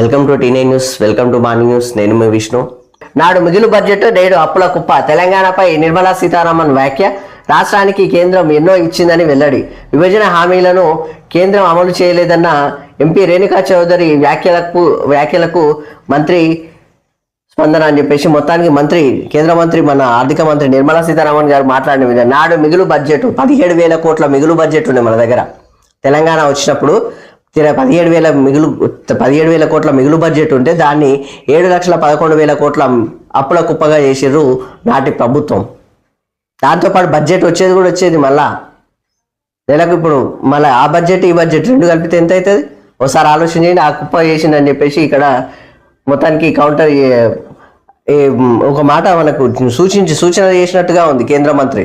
Welcome to టీనే news welcome to morning news. నేను మీ విష్ణు. నాడు మిగులు బడ్జెట్ నేడు అప్పుల కుప్ప. తెలంగాణపై నిర్మలా సీతారామన్ వ్యాఖ్య. రాష్ట్రానికి కేంద్రం ఎన్నో ఇచ్చిందని వెల్లడి. విభజన హామీలను కేంద్రం అమలు చేయలేదన్న ఎంపీ రేణుకా చౌదరి వ్యాఖ్యలకు వ్యాఖ్యలకు మంత్రి స్పందన అని చెప్పేసి మొత్తానికి మంత్రి కేంద్ర మంత్రి మన ఆర్థిక మంత్రి నిర్మలా సీతారామన్ గారు మాట్లాడిన విధంగా నాడు మిగులు బడ్జెట్ పదిహేడు వేల కోట్ల మిగులు బడ్జెట్ ఉంది మన దగ్గర. తెలంగాణ వచ్చినప్పుడు పదిహేడు వేల మిగులు పదిహేడు వేల కోట్ల మిగులు బడ్జెట్ ఉంటే దాన్ని ఏడు లక్షల పదకొండు వేల కోట్ల అప్పుల కుప్పగా చేసిర్రు నాటి ప్రభుత్వం. దాంతోపాటు బడ్జెట్ వచ్చేది కూడా వచ్చేది మళ్ళా. నెలకు ఇప్పుడు మళ్ళీ ఆ బడ్జెట్ ఈ బడ్జెట్ రెండు కలిపితే ఎంత అవుతుంది ఒకసారి ఆలోచన చేయండి ఆ కుప్ప చేసిందని చెప్పేసి ఇక్కడ మొత్తానికి కౌంటర్ ఒక మాట మనకు సూచించి సూచన చేసినట్టుగా ఉంది కేంద్ర మంత్రి.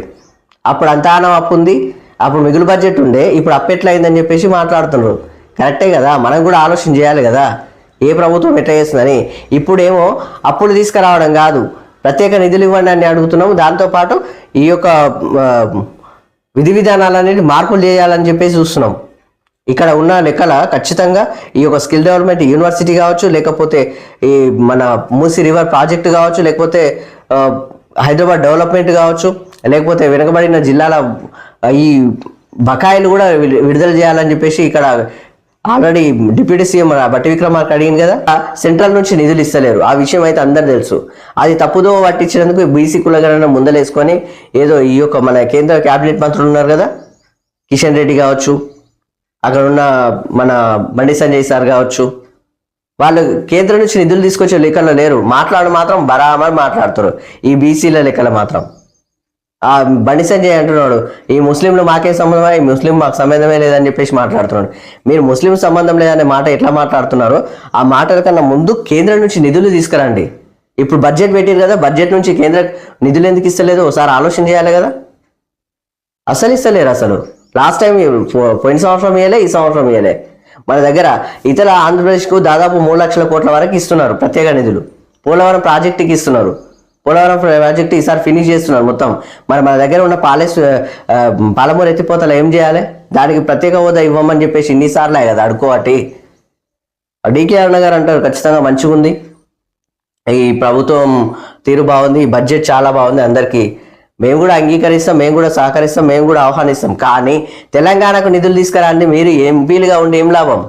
అప్పుడు అంతా అప్పు ఉంది అప్పుడు మిగులు బడ్జెట్ ఉండే ఇప్పుడు అప్పు ఎట్లా అయిందని చెప్పేసి మాట్లాడుతున్నారు. కరెక్టే కదా? మనం కూడా ఆలోచన చేయాలి కదా? ఏ ప్రభుత్వం ఎట్లా చేస్తుందని? ఇప్పుడేమో అప్పులు తీసుకురావడం కాదు. ప్రత్యేక నిధులు ఇవ్వండి అని అడుగుతున్నాము. దాంతోపాటు ఈ యొక్క విధి విధానాలు అనేది మార్పులు చేయాలని చెప్పేసి చూస్తున్నాం. ఇక్కడ ఉన్న లెక్కల ఖచ్చితంగా ఈ యొక్క స్కిల్ డెవలప్మెంట్ యూనివర్సిటీ కావచ్చు లేకపోతే ఈ మన మూసి రివర్ ప్రాజెక్ట్ కావచ్చు లేకపోతే హైదరాబాద్ డెవలప్మెంట్ కావచ్చు లేకపోతే వెనుకబడిన జిల్లాల ఈ బకాయిలు కూడా విడుదల చేయాలని చెప్పేసి ఇక్కడ ఆల్రెడీ డిప్యూటీ సీఎం బట్టి విక్రమార్క అడిగింది కదా సెంట్రల్ నుంచి నిధులు ఇస్తలేరు. ఆ విషయం అయితే అందరు తెలుసు. అది తప్పుదో పట్టించినందుకు బీసీ కులగణన ముందలేసుకొని ఏదో ఈ యొక్క మన కేంద్ర క్యాబినెట్ మంత్రులు ఉన్నారు కదా కిషన్ రెడ్డి కావచ్చు అక్కడ ఉన్న మన బండి సంజయ్ సార్ కావచ్చు వాళ్ళు కేంద్రం నుంచి నిధులు తీసుకొచ్చే లెక్కల్లో లేరు. మాట్లాడు మాత్రం బరాబర్ మాట్లాడుతారు ఈ బీసీల లెక్కలు మాత్రం. ఆ బండి సంజయ్ అంటున్నాడు ఈ ముస్లింలు మాకే సంబంధమా? ఈ ముస్లిం మాకు సంబంధమే లేదని చెప్పేసి మాట్లాడుతున్నాడు. మీరు ముస్లిం సంబంధం లేదనే మాట ఎట్లా మాట్లాడుతున్నారో? ఆ మాటల కన్నా ముందు కేంద్రం నుంచి నిధులు తీసుకురండి. ఇప్పుడు బడ్జెట్ పెట్టారు కదా బడ్జెట్ నుంచి కేంద్ర నిధులు ఎందుకు ఇస్తలేదు? ఒకసారి ఆలోచన చేయాలి కదా. అసలు ఇస్తలేరు అసలు. లాస్ట్ టైం పోయిన సంవత్సరం ఇవ్వలే ఈ సంవత్సరం ఇవ్వలే మన దగ్గర ఇతర ఆంధ్రప్రదేశ్కు దాదాపు మూడు లక్షల కోట్ల వరకు ఇస్తున్నారు ప్రత్యేక నిధులు. పోలవరం ప్రాజెక్టుకి ఇస్తున్నారు. పోలవరం ప్రాజెక్ట్ ఈసారి ఫినిష్ చేస్తున్నారు మొత్తం. మరి మన దగ్గర ఉన్న పాలేస్ పాలమూరు ఎత్తిపోతలు ఏం చేయాలి? దానికి ప్రత్యేక హోదా ఇవ్వమని చెప్పేసి ఇన్నిసార్లే కదా అడుకోవటి డీకే అరుణ గారు అంటారు ఖచ్చితంగా మంచిగా ఉంది. ఈ ప్రభుత్వం తీరు బాగుంది ఈ బడ్జెట్ చాలా బాగుంది అందరికీ. మేము కూడా అంగీకరిస్తాం మేము కూడా సహకరిస్తాం మేము కూడా ఆహ్వానిస్తాం. కానీ తెలంగాణకు నిధులు తీసుకురాండి మీరు ఎంపీలుగా ఉండి ఏం లాభం?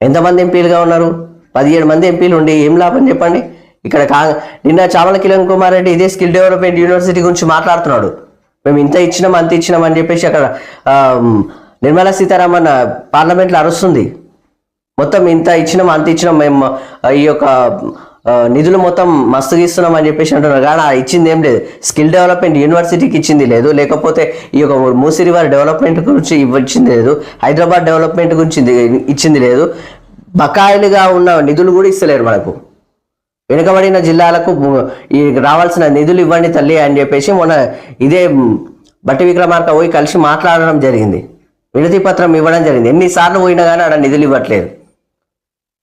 ఎంతమంది ఎంపీలుగా ఉన్నారు? పదిహేడు మంది ఎంపీలు ఉండి ఏం లాభం చెప్పండి? ఇక్కడ కా నిన్న చామల కిరణ్ కుమార్ రెడ్డి ఇదే స్కిల్ డెవలప్మెంట్ యూనివర్సిటీ గురించి మాట్లాడుతున్నాడు. మేము ఇంత ఇచ్చినాం అంత ఇచ్చినాం అని చెప్పేసి అక్కడ నిర్మలా సీతారామన్ పార్లమెంట్లో అరుస్తుంది. మొత్తం ఇంత ఇచ్చినాం అంత ఇచ్చినాం మేము ఈ యొక్క నిధులు మొత్తం మస్తుగా ఇస్తున్నాం అని చెప్పేసి అంటున్నారు. కానీ ఆ ఇచ్చింది ఏం లేదు. స్కిల్ డెవలప్మెంట్ యూనివర్సిటీకి ఇచ్చింది లేదు. లేకపోతే ఈ యొక్క మూసి రివర్ డెవలప్మెంట్ గురించి ఇవ్వచ్చింది లేదు. హైదరాబాద్ డెవలప్మెంట్ గురించి ఇచ్చింది లేదు. బకాయిలుగా ఉన్న నిధులు కూడా ఇస్తలేరు మనకు. వెనుకబడిన జిల్లాలకు ఈ రావాల్సిన నిధులు ఇవ్వండి తల్లి అని చెప్పేసి మొన్న ఇదే బట్టి విక్రమార్క పోయి కలిసి మాట్లాడడం జరిగింది. వినతి పత్రం ఇవ్వడం జరిగింది. ఎన్నిసార్లు పోయినా కానీ ఆడ నిధులు ఇవ్వట్లేదు.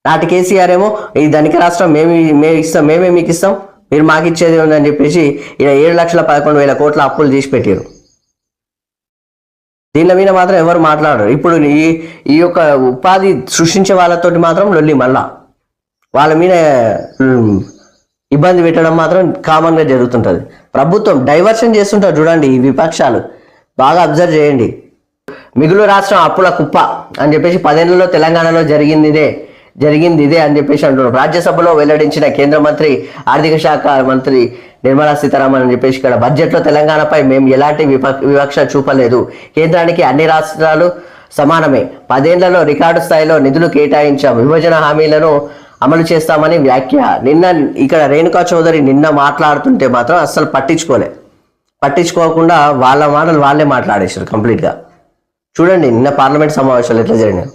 నాటి కేసీఆర్ ఏమో ఈ ధనిక రాష్ట్రం మేము మేము ఇస్తాం మేమే మీకు ఇస్తాం మీరు మాకు ఇచ్చేది ఉందని చెప్పేసి ఇక ఏడు లక్షల పదకొండు వేల కోట్ల అప్పులు తీసి పెట్టారు. మీద మాత్రం ఎవరు మాట్లాడరు. ఇప్పుడు ఈ ఈ యొక్క ఉపాధి సృష్టించే వాళ్ళతోటి మాత్రం లొల్లి మళ్ళా. వాళ్ళ మీద ఇబ్బంది పెట్టడం మాత్రం కామన్గా జరుగుతుంటుంది. ప్రభుత్వం డైవర్షన్ చేస్తుంటారు చూడండి ఈ విపక్షాలు. బాగా అబ్జర్వ్ చేయండి. మిగులు రాష్ట్రం అప్పుల కుప్ప అని చెప్పేసి పదేళ్ళలో తెలంగాణలో జరిగింది ఇదే జరిగింది ఇదే అని చెప్పేసి అంటున్నారు. రాజ్యసభలో వెల్లడించిన కేంద్ర మంత్రి ఆర్థిక శాఖ మంత్రి నిర్మలా సీతారామన్ అని చెప్పేసి ఇక్కడ బడ్జెట్లో తెలంగాణపై మేము ఎలాంటి విప- వివక్ష చూపలేదు. కేంద్రానికి అన్ని రాష్ట్రాలు సమానమే. పదేళ్ళలో రికార్డు స్థాయిలో నిధులు కేటాయించాం. విభజన హామీలను అమలు చేస్తామని వ్యాఖ్య. నిన్న ఇక్కడ రేణుకా చౌదరి నిన్న మాట్లాడుతుంటే మాత్రం అస్సలు పట్టించుకోలే. పట్టించుకోకుండా వాళ్ళ మాటలు వాళ్ళే మాట్లాడేశారు కంప్లీట్గా. చూడండి నిన్న పార్లమెంట్ సమావేశాలు ఎట్లా జరిగినాయి.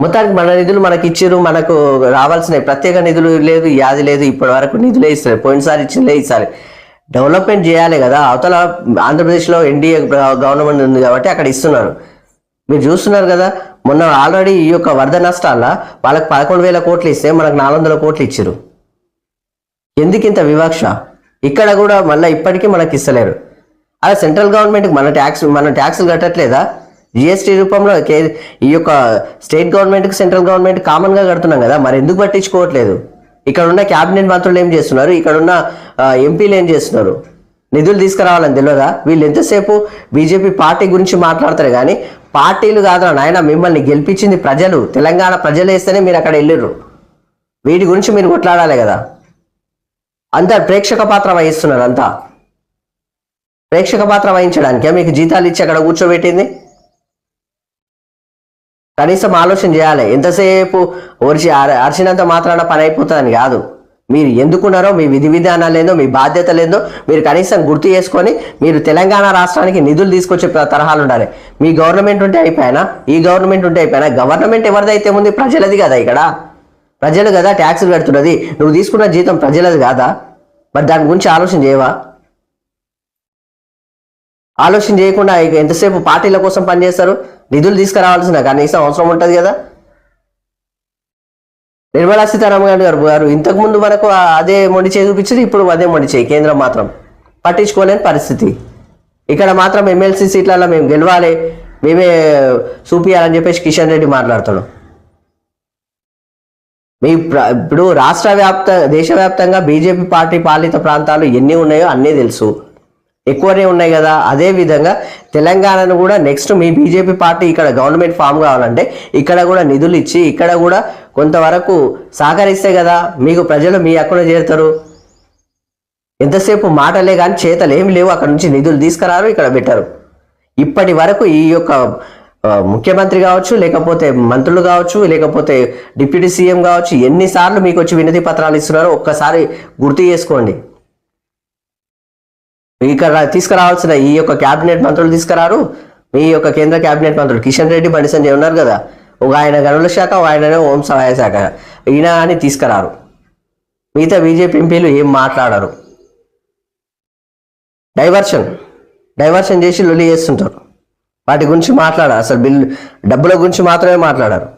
మొత్తానికి మన నిధులు మనకి ఇచ్చారు మనకు రావాల్సిన ప్రత్యేక నిధులు లేదు యాది లేదు ఇప్పటి వరకు నిధులే ఇస్తారు పోయినసారి ఇచ్చిందే ఈసారి. డెవలప్మెంట్ చేయాలి కదా. అవతల ఆంధ్రప్రదేశ్లో ఎన్డీఏ గవర్నమెంట్ ఉంది కాబట్టి అక్కడ ఇస్తున్నారు. మీరు చూస్తున్నారు కదా మొన్న ఆల్రెడీ ఈ యొక్క వరద నష్టాల వాళ్ళకి పదకొండు వేల కోట్లు ఇస్తే మనకు నాలుగు వందల కోట్లు ఇచ్చారు ఎందుకింత వివక్ష? ఇక్కడ కూడా మళ్ళీ ఇప్పటికీ మనకి ఇస్తలేరు. అలా సెంట్రల్ గవర్నమెంట్కి మన ట్యాక్స్ మన ట్యాక్సులు కట్టట్లేదా? జిఎస్టీ రూపంలో కే- ఈ యొక్క స్టేట్ గవర్నమెంట్కి సెంట్రల్ గవర్నమెంట్ కామన్గా కడుతున్నాం కదా మరి ఎందుకు పట్టించుకోవట్లేదు? ఇక్కడ ఉన్న క్యాబినెట్ మంత్రులు ఏం చేస్తున్నారు? ఇక్కడ ఉన్న ఎంపీలు ఏం చేస్తున్నారు? నిధులు తీసుకురావాలని తెలియదా వీళ్ళు ఎంతసేపు బీజేపీ పార్టీ గురించి మాట్లాడతారు కానీ పార్టీలు కాదు నాయన మిమ్మల్ని గెలిపించింది ప్రజలు. తెలంగాణ ప్రజలు వేస్తేనే మీరు అక్కడ వెళ్ళిర్రు. వీటి గురించి మీరు కొట్లాడాలి కదా. అంతా ప్రేక్షక పాత్ర వహిస్తున్నారు అంతా. ప్రేక్షక పాత్ర వహించడానికే మీకు జీతాలు ఇచ్చి అక్కడ కూర్చోబెట్టింది. కనీసం ఆలోచన చేయాలి. ఎంతసేపు ఒరిచి అరిచినంత మాత్రాన పని అయిపోతుందని కాదు. మీరు ఎందుకున్నారో మీ విధి విధానాలు ఏందో మీ బాధ్యత లేదో మీరు కనీసం గుర్తు చేసుకొని మీరు తెలంగాణ రాష్ట్రానికి నిధులు తీసుకొచ్చే తరహాలు ఉండాలి. మీ గవర్నమెంట్ ఉంటే అయిపోయినా? ఈ గవర్నమెంట్ ఉంటే అయిపోయినా? గవర్నమెంట్ ఎవరిదైతే ఉంది? ప్రజలది కదా ఇక్కడ. ప్రజలు కదా ట్యాక్సులు కడుతున్నది. నువ్వు తీసుకున్న జీతం ప్రజలది కాదా? మరి దాని గురించి ఆలోచన చేయవా? ఆలోచన చేయకుండా ఎంతసేపు పార్టీల కోసం పనిచేస్తారు? నిధులు తీసుకురావాల్సిన కనీసం అవసరం ఉంటుంది కదా. నిర్మలా సీతారామన్ గారు గారు ఇంతకుముందు మనకు అదే మొండి చేయి చూపించింది ఇప్పుడు అదే మొండి చేయి కేంద్రం మాత్రం. పట్టించుకోలేని పరిస్థితి. ఇక్కడ మాత్రం ఎమ్మెల్సీ సీట్లలో మేము గెలవాలి మేమే చూపియాలని చెప్పేసి కిషన్ రెడ్డి మాట్లాడుతాడు మీ ఇప్పుడు రాష్ట్ర వ్యాప్త దేశవ్యాప్తంగా బీజేపీ పార్టీ పాలిత ప్రాంతాలు ఎన్ని ఉన్నాయో అన్నీ తెలుసు. ఎక్కువనే ఉన్నాయి కదా. అదే విధంగా తెలంగాణను కూడా నెక్స్ట్ మీ బీజేపీ పార్టీ ఇక్కడ గవర్నమెంట్ ఫామ్ కావాలంటే ఇక్కడ కూడా నిధులు ఇచ్చి ఇక్కడ కూడా కొంతవరకు సహకరిస్తే కదా మీకు ప్రజలు మీ అక్కడ చేరుతారు. ఎంతసేపు మాటలే కానీ చేతలు ఏమి లేవు. అక్కడ నుంచి నిధులు తీసుకురారు ఇక్కడ పెట్టారు. ఇప్పటి వరకు ఈ యొక్క ముఖ్యమంత్రి కావచ్చు లేకపోతే మంత్రులు కావచ్చు లేకపోతే డిప్యూటీ సీఎం కావచ్చు ఎన్నిసార్లు మీకు వచ్చి వినతి పత్రాలు ఇస్తున్నారో ఒక్కసారి గుర్తు చేసుకోండి. ఇక్కడ తీసుకురావాల్సిన ఈ యొక్క క్యాబినెట్ మంత్రులు తీసుకురారు. మీ యొక్క కేంద్ర క్యాబినెట్ మంత్రులు కిషన్ రెడ్డి బండి సంజయ్ ఉన్నారు కదా. ఒక ఆయన గనుల శాఖ ఒక ఆయననే హోం సహాయ శాఖ. ఈయన అని తీసుకురారు. మిగతా బీజేపీ ఎంపీలు ఏం మాట్లాడరు. డైవర్షన్ డైవర్షన్ చేసి లొల్లి చేస్తుంటారు. వాటి గురించి మాట్లాడారు. అసలు బిల్లు డబ్బుల గురించి మాత్రమే మాట్లాడారు.